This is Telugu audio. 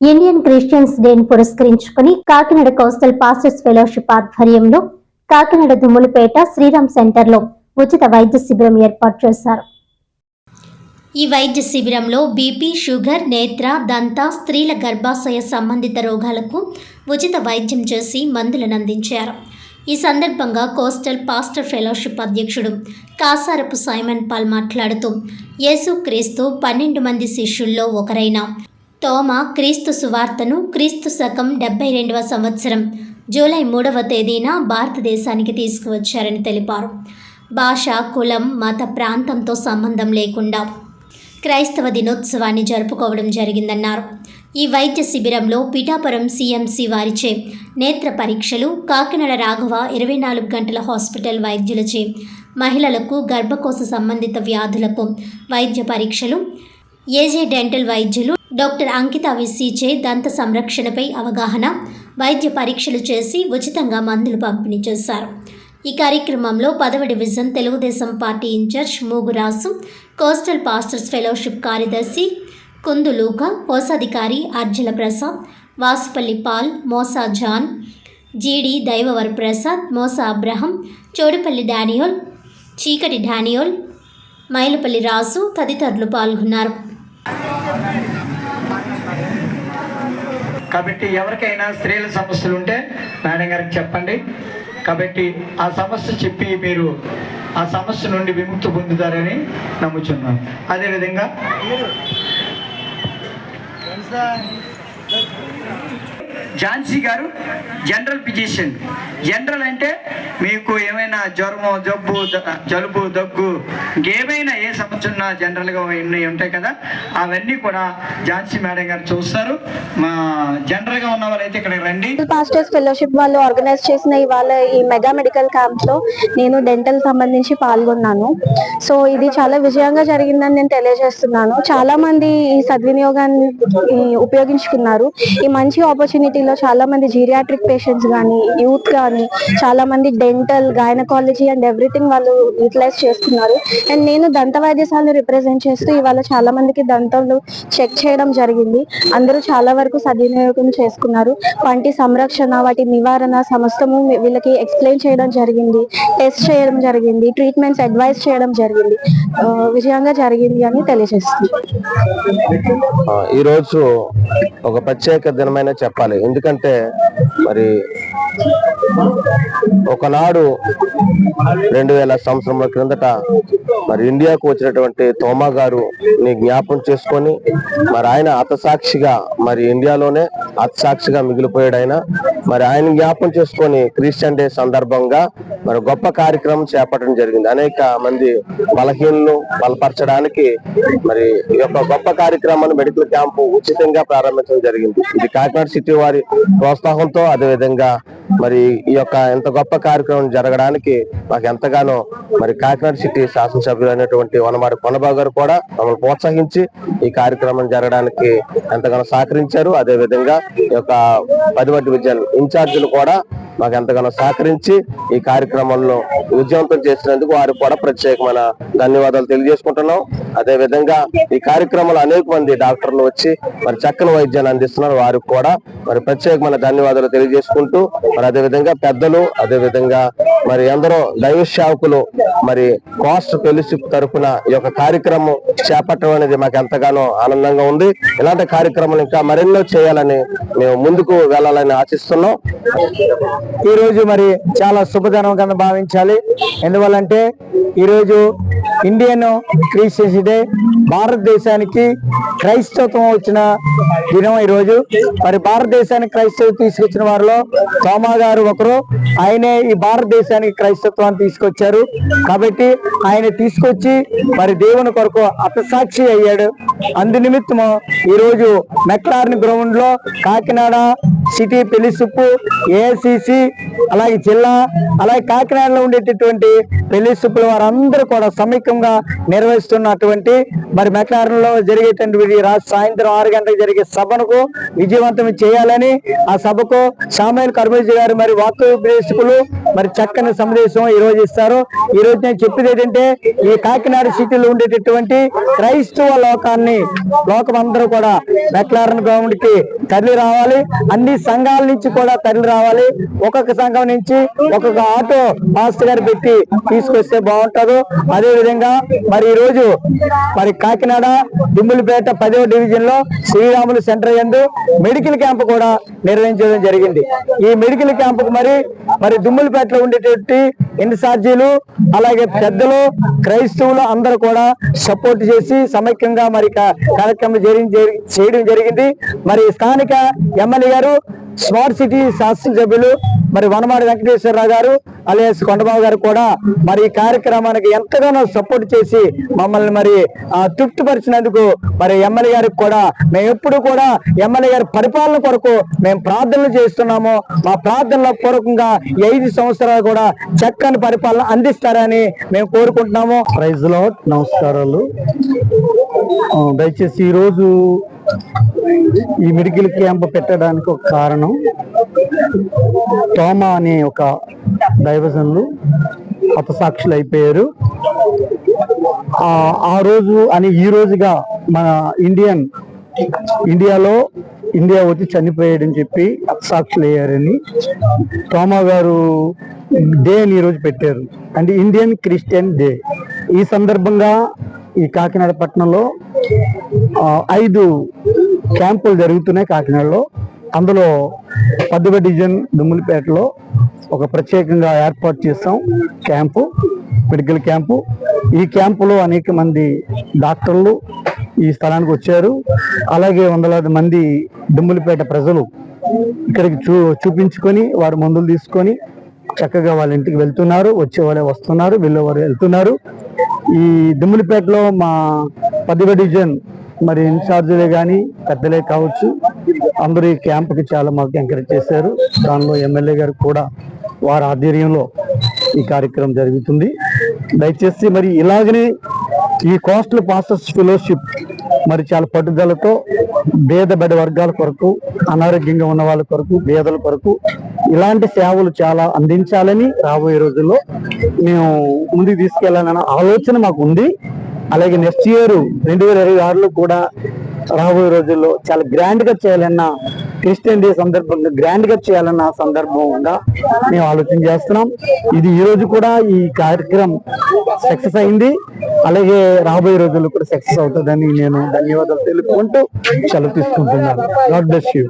ఇండియన్ క్రిస్టియన్స్ డేని పురస్కరించుకుని కాకినాడ కోస్టల్ పాస్టర్స్ ఫెలోషిప్ ఆధ్వర్యంలో కాకినాడ దుమ్ములపేట శ్రీరామ్ సెంటర్లో ఉచిత వైద్య శిబిరం ఏర్పాటు చేశారు. ఈ వైద్య శిబిరంలో బీపీ షుగర్ నేత్ర దంత స్త్రీల గర్భాశయ సంబంధిత రోగాలకు ఉచిత వైద్యం చేసి మందులను అందించారు. ఈ సందర్భంగా కోస్టల్ పాస్టర్ ఫెలోషిప్ అధ్యక్షుడు కాసారపు సైమన్ పాల్ మాట్లాడుతూ యేసుక్రీస్తు పన్నెండు మంది శిష్యుల్లో ఒకరైన తోమ క్రీస్తు సువార్తను క్రీస్తు శకం డెబ్బై రెండవ సంవత్సరం జూలై మూడవ తేదీన భారతదేశానికి తీసుకువచ్చారని తెలిపారు. భాష కులం మత ప్రాంతంతో సంబంధం లేకుండా క్రైస్తవ దినోత్సవాన్ని జరుపుకోవడం జరిగిందన్నారు. ఈ వైద్య శిబిరంలో పిఠాపురం సీఎంసీ వారిచే నేత్ర పరీక్షలు కాకినాడ రాఘవ ఇరవై నాలుగు గంటల హాస్పిటల్ వైద్యులచే మహిళలకు గర్భకోశ సంబంధిత వ్యాధులకు వైద్య పరీక్షలు ఏజే డెంటల్ వైద్యులు డాక్టర్ అంకిత విసిచే దంత సంరక్షణపై అవగాహన వైద్య పరీక్షలు చేసి ఉచితంగా మందులు పంపిణీ చేశారు. ఈ కార్యక్రమంలో పదవ division Telugu Desam party incharge Mugurasu coastal pastors fellowship కార్యదర్శి కుందులూక కోశాధికారి Arjala Prasad Vasupalli Paul Mosa John Jeedi Daivavara Prasad Mosa Abraham Chodupalli Daniel Cheekati Daniel Mylapalli రాసు తదితరులు పాల్గొన్నారు. కాబట్టి ఎవరికైనా స్త్రీల సమస్యలు ఉంటే మేడం గారికి చెప్పండి. కాబట్టి ఆ సమస్య చెప్పి మీరు ఆ సమస్య నుండి విముక్తి పొందుతారని నమ్ముచున్నాను. అదేవిధంగా ఝాన్సీ గారు జనరల్ ఫిజిషియన్. జనరల్ అంటే మీకు ఏమైనా జ్వరము జబ్బు జలుబు దగ్గు ఏమైనా ఏ సమస్య ఉన్నా జనరల్గా ఉన్నాయి ఉంటాయి కదా అవన్నీ కూడా ఝాన్సీ మేడం గారు చూస్తారు. మా జనరల్గా ఉన్న వాళ్ళైతే ఇక్కడ రండి. పాస్టర్స్ ఫెలోషిప్ వాళ్ళు ఆర్గనైజ్ చేసిన ఇవాళ ఈ మెగా మెడికల్ క్యాంప్లో నేను డెంటల్ సంబంధించి పాల్గొన్నాను. సో ఇది చాలా విజయంగా జరిగిందని నేను తెలియజేస్తున్నాను. చాలా మంది ఈ సద్వినియోగాన్ని ఈ ఉపయోగించుకున్నారు. ఈ మంచి కమ్యూనిటీలో చాలా మంది జీరియాట్రిక్ పేషెంట్స్ కానీ యూత్ కానీ చాలా మంది డెంటల్ గైనకాలజీ అండ్ ఎవ్రీథింగ్ వాళ్ళు యూటిలైజ్ చేస్తున్నారు. అండ్ నేను దంత వైద్యశాలను రిప్రజెంట్ చేస్తూ ఇవాళ చాలా మందికి దంతాలు చెక్ చేయడం జరిగింది. అందరూ చాలా వరకు సద్వినియోగం చేసుకున్నారు. వంటి సంరక్షణ వాటి నివారణ సమస్తము వీళ్ళకి ఎక్స్ప్లెయిన్ చేయడం జరిగింది. టెస్ట్ చేయడం జరిగింది. ట్రీట్మెంట్స్ అడ్వైస్ చేయడం జరిగింది. విజయంగా జరిగింది అని తెలియజేస్తుంది. ఈరోజు ఒక ప్రత్యేక దినమైన చెప్పాలి. ఎందుకంటే మరి ఒకనాడు రెండు వేల సంవత్సరముల క్రిందట మరి ఇండియాకు వచ్చినటువంటి తోమా గారు ని జ్ఞాపం చేసుకొని మరి ఆయన అతసాక్షిగా మరి ఇండియాలోనే అతసాక్షిగా మిగిలిపోయాడు ఆయన మరి ఆయన జ్ఞాపం చేసుకొని క్రిస్టియన్ డే సందర్భంగా మరి గొప్ప కార్యక్రమం చేపట్టడం జరిగింది. అనేక మంది బలహీనలు బలపరచడానికి మరి ఈ యొక్క గొప్ప కార్యక్రమాన్ని మెడికల్ క్యాంపు ఉచితంగా ప్రారంభించడం జరిగింది. ఇది కాకినాడ సిటీ వారి ప్రోత్సాహంతో అదేవిధంగా మరి ఈ యొక్క ఎంత గొప్ప కార్యక్రమం జరగడానికి మాకు ఎంతగానో మరి కాకినాడ సిటీ శాసనసభ్యులు అయినటువంటి వనమాడి కొండబాబు గారు కూడా మమ్మల్ని ప్రోత్సహించి ఈ కార్యక్రమం జరగడానికి ఎంతగానో సహకరించారు. అదే విధంగా ఈ యొక్క పదివడ్డి విద్యలు ఇన్ఛార్జీలు కూడా మాకు ఎంతగానో సహకరించి ఈ కార్యక్రమంలో విజయవంతం చేసినందుకు వారికి కూడా ప్రత్యేకమైన ధన్యవాదాలు తెలియజేసుకుంటున్నాం. అదే విధంగా ఈ కార్యక్రమంలో అనేక మంది డాక్టర్లు వచ్చి మరి చక్కని వైద్యాన్ని అందిస్తున్నారు. వారికి కూడా మరి ప్రత్యేకమైన ధన్యవాదాలు తెలియజేసుకుంటూ మరి మరి అదేవిధంగా పెద్దలు అదేవిధంగా మరి ఎందరో దైవ సేవకులు మరి కోస్ట్ ఫెలోషిప్ తరఫున ఈ యొక్క కార్యక్రమం చేపట్టడం అనేది మాకు ఎంతగానో ఆనందంగా ఉంది. ఇలాంటి కార్యక్రమాలు ఇంకా మరెన్నో చేయాలని మేము ముందుకు వెళ్ళాలని ఆశిస్తున్నాం. ఈ రోజు మరి చాలా శుభదనం కింద భావించాలి. ఎందువల్లంటే ఈరోజు ఇండియన్ క్రిస్టియన్స్ డే భారతదేశానికి క్రైస్తవం వచ్చిన దినం ఈ రోజు మరి భారతదేశానికి క్రైస్తవం తీసుకొచ్చిన వారిలో తోమా గారు ఒకరు. ఆయనే ఈ భారతదేశానికి క్రైస్తత్వాన్ని తీసుకొచ్చారు. కాబట్టి ఆయన తీసుకొచ్చి మరి దేవుని కొరకు అపసాక్షి అయ్యాడు. అందు నిమిత్తము ఈరోజు మెక్లార్ని గ్రౌండ్లో కాకినాడ సిటీ పెళ్ళిసుప్పు ఏఐసిసి అలాగే జిల్లా అలాగే కాకినాడలో ఉండేటటువంటి పెళ్ళిసుప్పుల వారందరూ కూడా సమీక్ష నిర్వహిస్తున్నటువంటి మరి మెకారంలో జరిగేటువంటి రాత్రి సాయంత్రం ఆరు గంటలకు జరిగే సభను విజయవంతం చేయాలని ఆ సభకు సామాయిల్ కర్మేజ్ గారు మరి వాక్యుపదేశకులు మరి చక్కని సందేశం ఈ రోజు ఇస్తారు. ఈ రోజు నేను చెప్పేది ఏంటంటే ఈ కాకినాడ సిటీలో ఉండేటటువంటి క్రైస్తవ లోకాన్ని లోకం అందరూ కూడా మెక్లారన్ గ్రౌండ్కి తరలి రావాలి. అన్ని సంఘాల నుంచి కూడా తరలి రావాలి. ఒక్కొక్క సంఘం నుంచి ఒక్కొక్క ఆటో మాస్టర్ గారు పెట్టి తీసుకొస్తే బాగుంటారు అదే విధంగా మరి ఈ రోజు మరి కాకినాడ దుమ్ములపేట పదవ డివిజన్లో శ్రీరాములు సెంటర్ ఎందు మెడికల్ క్యాంప్ కూడా నిర్వహించడం జరిగింది. ఈ మెడికల్ క్యాంప్ మరి మరి దుమ్ములపేటలో ఉండేటువంటి ఇన్ఛార్జీలు అలాగే పెద్దలు క్రైస్తవులు అందరూ కూడా సపోర్ట్ చేసి సమైక్యంగా మరి కార్యక్రమం చేయడం జరిగింది. మరి స్థానిక ఎమ్మెల్యే గారు స్మార్ట్ సిటీ శాసనసభ్యులు మరి వనమాడి వెంకటేశ్వరరావు గారు అలియాస్ కొండబాబు గారు కూడా మరి ఈ కార్యక్రమానికి ఎంతగానో సపోర్ట్ చేసి మమ్మల్ని మరి తృప్తిపరిచినందుకు మరి ఎమ్మెల్యే గారికి కూడా మేము ఎప్పుడు కూడా ఎమ్మెల్యే గారి పరిపాలన కొరకు మేము ప్రార్థనలు చేస్తున్నాము. మా ప్రార్థనల పూర్వకంగా ఐదు సంవత్సరాలు కూడా చక్కని పరిపాలన అందిస్తారని మేము కోరుకుంటున్నాము. ప్రైజ్లో నమస్కారాలు. దయచేసి ఈరోజు ఈ మెడికల్ క్యాంప్ పెట్టడానికి ఒక కారణం తోమ అనే ఒక దైవజనులు హతసాక్షులు అయిపోయారు ఆ రోజు అని ఈ రోజుగా మన ఇండియన్ ఇండియాలో ఇండియా వచ్చి చనిపోయాడని చెప్పి హతసాక్షులు అయ్యారని తోమా గారు డే అని ఈరోజు పెట్టారు. అంటే ఇండియన్ క్రిస్టియన్ డే. ఈ సందర్భంగా ఈ కాకినాడ పట్టణంలో ఐదు క్యాంపులు జరుగుతున్నాయి కాకినాడలో. అందులో పద్దెవ డివిజన్ దుమ్ములపేటలో ఒక ప్రత్యేకంగా ఏర్పాటు చేస్తాం క్యాంపు మెడికల్ క్యాంపు. ఈ క్యాంపులో అనేక మంది డాక్టర్లు ఈ స్థలానికి వచ్చారు. అలాగే వందలాది మంది దుమ్ములపేట ప్రజలు ఇక్కడికి చూ చూపించుకొని వారు మందులు తీసుకొని చక్కగా వాళ్ళ ఇంటికి వెళ్తున్నారు వచ్చే వాళ్ళే వస్తున్నారు వెళ్ళేవారు వెళ్తున్నారు. ఈ దుమ్ములపేటలో మా పదివ డివిజన్ మరి ఇన్ఛార్జీలే కానీ పెద్దలే కావచ్చు అందరూ ఈ క్యాంప్కి చాలా మాకు ఎంకరేజ్ చేశారు. దానిలో ఎమ్మెల్యే గారు కూడా వారి ఆధ్వర్యంలో ఈ కార్యక్రమం జరుగుతుంది. దయచేసి మరి ఇలాగనే ఈ కోస్టల్ పాస్టర్స్ ఫెలోషిప్ మరి చాలా పట్టుదలతో బేద బడి వర్గాల కొరకు అనారోగ్యంగా ఉన్న వాళ్ళ కొరకు బేదల కొరకు ఇలాంటి సేవలు చాలా అందించాలని రాబోయే రోజుల్లో మేము ముందుకు తీసుకెళ్ళాలన్న ఆలోచన మాకు ఉంది అలాగే నెక్స్ట్ ఇయర్ రెండు వేల ఇరవై ఆరులో కూడా రాబోయే రోజుల్లో చాలా గ్రాండ్గా చేయాలన్న క్రిస్టియన్ డే సందర్భంగా గ్రాండ్గా చేయాలన్న సందర్భంగా మేము ఆలోచన చేస్తున్నాం. ఇది ఈ రోజు కూడా ఈ కార్యక్రమం సక్సెస్ అయింది. అలాగే రాబోయే రోజుల్లో కూడా సక్సెస్ అవుతుందని నేను ధన్యవాదాలు తెలుపుకుంటూ సెలవు తీసుకుంటున్నాను. God bless you